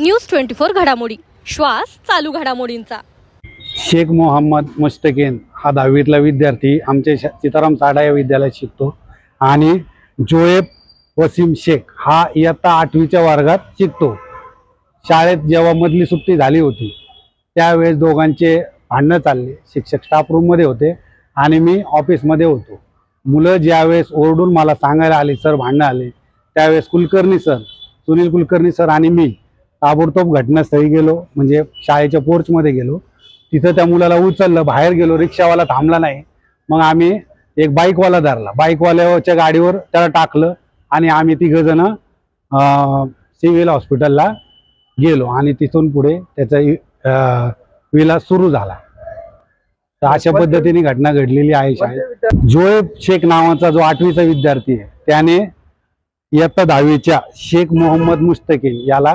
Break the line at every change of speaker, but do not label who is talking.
News twenty four घडामोडी. श्वास चालू घडामोडींचा.
शेख मोहम्मद मुस्तकीन हा दहावीतला विद्यार्थी आमच्या सीताराम साडा या विद्यालयात शिकतो. आणि जोएब वसीम शेख हा इयत्ता आठवीच्या वर्गात शिकतो. शाळेत जेव्हा मधली सुट्टी झाली होती त्यावेळेस दोघांचे भांडणं चालले. शिक्षक स्टाफ रूममध्ये होते आणि मी ऑफिसमध्ये होतो. मुलं ज्यावेळेस ओरडून मला सांगायला आले सर भांडणं आले. त्यावेळेस कुलकर्णी सर सुनील कुलकर्णी सर आणि मी ताबडतोब घटनास्थळी गेलो म्हणजे शाळेच्या पोर्चमध्ये गेलो. तिथं त्या मुलाला उचललं बाहेर गेलो रिक्षावाला थांबला नाही. मग आम्ही एक बाईकवाला धरला. बाईकवाल्याच्या गाडीवर त्याला टाकलं आणि आम्ही तिघ जण सिव्हिल हॉस्पिटलला गेलो आणि तिथून पुढे त्याचा विलास सुरू झाला. तर अशा पद्धतीने घटना घडलेली आहे शाळेत. जोएब शेख नावाचा जो आठवीचा विद्यार्थी आहे त्याने इयत्ता दहावीच्या शेख मोहम्मद मुस्तकीन याला